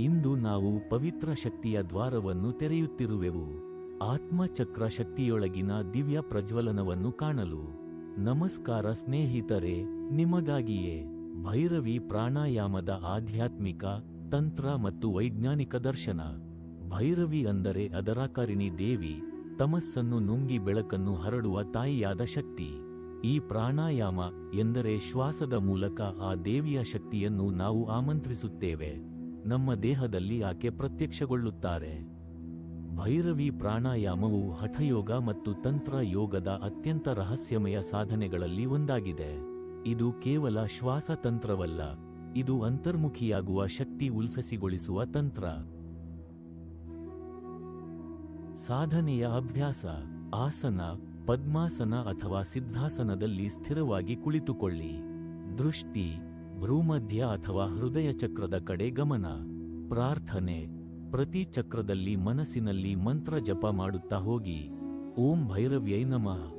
ಇಂದು ನಾವು ಪವಿತ್ರ ಶಕ್ತಿಯ ದ್ವಾರವನ್ನು ತೆರೆಯುತ್ತಿರುವೆವು. ಆತ್ಮಚಕ್ರ ಶಕ್ತಿಯೊಳಗಿನ ದಿವ್ಯ ಪ್ರಜ್ವಲನವನ್ನು ಕಾಣಲು. ನಮಸ್ಕಾರ ಸ್ನೇಹಿತರೆ, ನಿಮಗಾಗಿಯೇ. ಭೈರವಿ ಪ್ರಾಣಾಯಾಮದ ಆಧ್ಯಾತ್ಮಿಕ, ತಂತ್ರ ಮತ್ತು ವೈಜ್ಞಾನಿಕ ದರ್ಶನ. ಭೈರವಿ ಅಂದರೆ ಅದರಾಕಾರಿಣಿ ದೇವಿ, ತಮಸ್ಸನ್ನು ನುಂಗಿ ಬೆಳಕನ್ನು ಹರಡುವ ತಾಯಿಯಾದ ಶಕ್ತಿ. ಈ ಪ್ರಾಣಾಯಾಮ ಎಂದರೆ ಶ್ವಾಸದ ಮೂಲಕ ಆ ದೇವಿಯ ಶಕ್ತಿಯನ್ನು ನಾವು ಆಮಂತ್ರಿಸುತ್ತೇವೆ. ನಮ್ಮ ದೇಹದಲ್ಲಿ ಆಕೆ ಪ್ರತ್ಯಕ್ಷಗೊಳ್ಳುತ್ತಾರೆ. ಭೈರವಿ ಪ್ರಾಣಾಯಾಮವು ಹಠಯೋಗ ಮತ್ತು ತಂತ್ರ ಯೋಗದ ಅತ್ಯಂತ ರಹಸ್ಯಮಯ ಸಾಧನೆಗಳಲ್ಲಿ ಒಂದಾಗಿದೆ. ಇದು ಕೇವಲ ಶ್ವಾಸತಂತ್ರವಲ್ಲ ಇದು ಅಂತರ್ಮುಖಿಯಾಗುವ ಶಕ್ತಿ ಉಲ್ಫಸಿಗೊಳಿಸುವ ತಂತ್ರ. ಸಾಧನೆಯ ಅಭ್ಯಾಸ, ಆಸನ, ಪದ್ಮಾಸನ ಅಥವಾ ಸಿದ್ಧಾಸನದಲ್ಲಿ ಸ್ಥಿರವಾಗಿ ಕುಳಿತುಕೊಳ್ಳಿ. ದೃಷ್ಟಿ ಭ್ರೂಮಧ್ಯ ಅಥವಾ ಹೃದಯ ಚಕ್ರದ ಕಡೆ ಗಮನ. ಪ್ರಾರ್ಥನೆ. ಪ್ರತಿ ಚಕ್ರದಲ್ಲಿ ಮನಸ್ಸಿನಲ್ಲಿ ಮಂತ್ರ ಜಪ ಮಾಡುತ್ತಾ ಹೋಗಿ. ಓಂ ಭೈರವ್ಯೈ ನಮಃ.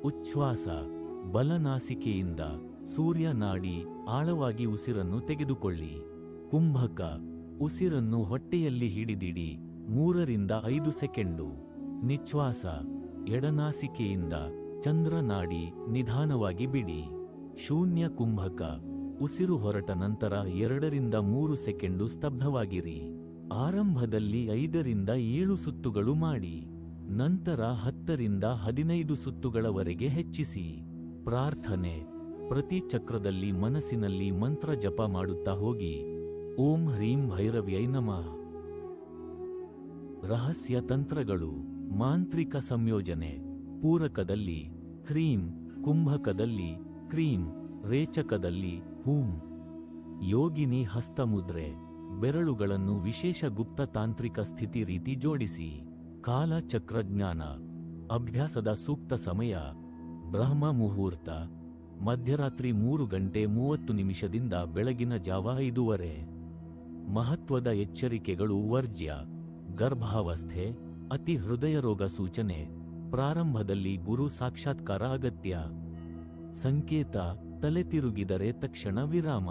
ಉಚ್ಛ್ವಾಸ. ಬಲನಾಸಿಕೆಯಿಂದ ಸೂರ್ಯ ನಾಡಿ ಆಳವಾಗಿ ಉಸಿರನ್ನು ತೆಗೆದುಕೊಳ್ಳಿ. ಕುಂಭಕ. ಉಸಿರನ್ನು ಹೊಟ್ಟೆಯಲ್ಲಿ ಹಿಡಿದಿಡಿ. ಮೂರರಿಂದ ಐದು ಸೆಕೆಂಡು. ನಿಚ್ಛ್ವಾಸ. ಎಡನಾಸಿಕೆಯಿಂದ ಚಂದ್ರ ನಾಡಿ ನಿಧಾನವಾಗಿ ಬಿಡಿ. ಶೂನ್ಯ ಕುಂಭಕ, ಉಸಿರು ಹೊರಟ ನಂತರ ಎರಡರಿಂದ ಮೂರು ಸೆಕೆಂಡು ಸ್ತಬ್ಧವಾಗಿರಿ. ಆರಂಭದಲ್ಲಿ ಐದರಿಂದ ಏಳು ಸುತ್ತುಗಳು ಮಾಡಿ, ನಂತರ ಹತ್ತರಿಂದ ಹದಿನೈದು ಸುತ್ತುಗಳವರೆಗೆ ಹೆಚ್ಚಿಸಿ. ಪ್ರಾರ್ಥನೆ, ಪ್ರತಿ ಚಕ್ರದಲ್ಲಿ ಮನಸ್ಸಿನಲ್ಲಿ ಮಂತ್ರ ಜಪ ಮಾಡುತ್ತಾ ಹೋಗಿ. ಓಂ ಹ್ರೀಂ ಭೈರವ್ಯೈ ನಮಃ. ರಹಸ್ಯ ತಂತ್ರಗಳು, ಮಾಂತ್ರಿಕ ಸಂಯೋಜನೆ, ಪೂರಕದಲ್ಲಿ, ಹ್ರೀಂ ಕುಂಭಕದಲ್ಲಿ ಕ್ರೀಂ ರೇಚಕದಲ್ಲಿ ಹೂಂ, ಯೋಗಿನಿ ಹಸ್ತಮುದ್ರೆ, ಬೆರಳುಗಳನ್ನು ವಿಶೇಷ ಗುಪ್ತ ತಾಂತ್ರಿಕ ಸ್ಥಿತಿ ರೀತಿ ಜೋಡಿಸಿ, ಕಾಲ ಚಕ್ರಜ್ಞಾನ, ಅಭ್ಯಾಸದ ಸೂಕ್ತ ಸಮಯ, ಬ್ರಹ್ಮ ಮುಹೂರ್ತ, ಮಧ್ಯರಾತ್ರಿ ಮೂರು ಗಂಟೆ ಮೂವತ್ತು ನಿಮಿಷದಿಂದ ಬೆಳಗಿನ ಜಾವ ಐದೂವರೆ. ಮಹತ್ವದ ಎಚ್ಚರಿಕೆಗಳು ವರ್ಜ್ಯ, ಗರ್ಭಾವಸ್ಥೆ, ಅತಿ ಹೃದಯ ರೋಗ ಸೂಚನೆ, ಪ್ರಾರಂಭದಲ್ಲಿ ಗುರು ಸಾಕ್ಷಾತ್ಕಾರ ಅಗತ್ಯ. ಸಂಕೇತ ತಲೆ ತಿರುಗಿದರೆ ತಕ್ಷಣ ವಿರಾಮ.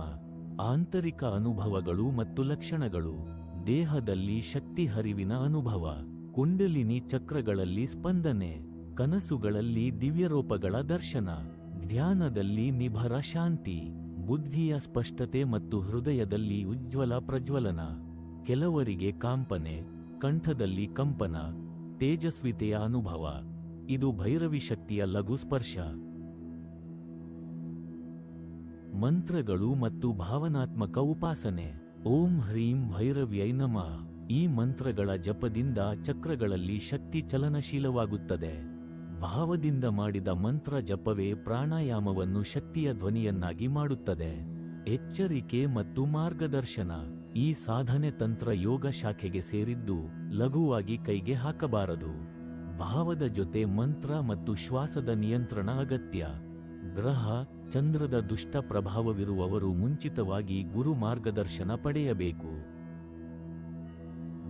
ಆಂತರಿಕ ಅನುಭವಗಳು ಮತ್ತು ಲಕ್ಷಣಗಳು. ದೇಹದಲ್ಲಿ ಶಕ್ತಿ ಹರಿವಿನ ಅನುಭವ. ಕುಂಡಲಿನಿ ಚಕ್ರಗಳಲ್ಲಿ ಸ್ಪಂದನೆ. ಕನಸುಗಳಲ್ಲಿ ದಿವ್ಯರೂಪಗಳ ದರ್ಶನ. ಧ್ಯಾನದಲ್ಲಿ ನಿಭರ ಶಾಂತಿ. ಬುದ್ಧಿಯ ಸ್ಪಷ್ಟತೆ ಮತ್ತು ಹೃದಯದಲ್ಲಿ ಉಜ್ವಲ ಪ್ರಜ್ವಲನ. ಕೆಲವರಿಗೆ ಕಾಂಪನೆ. ಕಂಠದಲ್ಲಿ ಕಂಪನ. ತೇಜಸ್ವಿತೆಯ ಅನುಭವ. ಇದು ಭೈರವಿ ಶಕ್ತಿಯ ಲಘು ಸ್ಪರ್ಶ. ಮಂತ್ರಗಳು ಮತ್ತು ಭಾವನಾತ್ಮಕ ಉಪಾಸನೆ. ಓಂ ಹ್ರೀಂ ಭೈರವ್ಯೈ ನಮ. ಈ ಮಂತ್ರಗಳ ಜಪದಿಂದ ಚಕ್ರಗಳಲ್ಲಿ ಶಕ್ತಿ ಚಲನಶೀಲವಾಗುತ್ತದೆ. ಭಾವದಿಂದ ಮಾಡಿದ ಮಂತ್ರ ಜಪವೇ ಪ್ರಾಣಾಯಾಮವನ್ನು ಶಕ್ತಿಯ ಧ್ವನಿಯನ್ನಾಗಿ ಮಾಡುತ್ತದೆ. ಎಚ್ಚರಿಕೆ ಮತ್ತು ಮಾರ್ಗದರ್ಶನ. ಈ ಸಾಧನೆ ತಂತ್ರ ಯೋಗ ಶಾಖೆಗೆ ಸೇರಿದ್ದು ಲಘುವಾಗಿ ಕೈಗೆ ಹಾಕಬಾರದು. ಭಾವದ ಜೊತೆ ಮಂತ್ರ ಮತ್ತು ಶ್ವಾಸದ ನಿಯಂತ್ರಣ ಅಗತ್ಯ. ಗ್ರಹ ಚಂದ್ರದ ದುಷ್ಟ ಪ್ರಭಾವವಿರುವವರು ಮುಂಚಿತವಾಗಿ ಗುರು ಮಾರ್ಗದರ್ಶನ ಪಡೆಯಬೇಕು.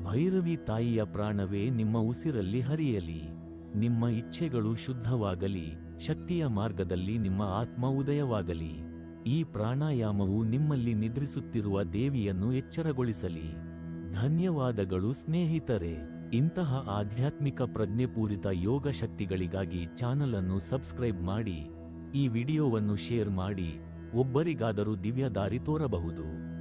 ಭೈರವಿ ತಾಯಿಯ ಪ್ರಾಣವೇ ನಿಮ್ಮ ಉಸಿರಲ್ಲಿ ಹರಿಯಲಿ. ನಿಮ್ಮ ಇಚ್ಛೆಗಳು ಶುದ್ಧವಾಗಲಿ. ಶಕ್ತಿಯ ಮಾರ್ಗದಲ್ಲಿ ನಿಮ್ಮ ಆತ್ಮ ಉದಯವಾಗಲಿ. ಈ ಪ್ರಾಣಾಯಾಮವು ನಿಮ್ಮಲ್ಲಿ ನಿದ್ರಿಸುತ್ತಿರುವ ದೇವಿಯನ್ನು ಎಚ್ಚರಗೊಳಿಸಲಿ. ಧನ್ಯವಾದಗಳು ಸ್ನೇಹಿತರೆ. ಇಂತಹ ಆಧ್ಯಾತ್ಮಿಕ ಪ್ರಜ್ಞೆಪೂರಿತ ಯೋಗ ಶಕ್ತಿಗಳಿಗಾಗಿ ಚಾನಲ್ ಅನ್ನು ಸಬ್ಸ್ಕ್ರೈಬ್ ಮಾಡಿ. ಈ ವಿಡಿಯೋವನ್ನು ಶೇರ್ ಮಾಡಿ ಒಬ್ಬರಿಗಾದರೂ ದಿವ್ಯ ದಾರಿ ತೋರಬಹುದು.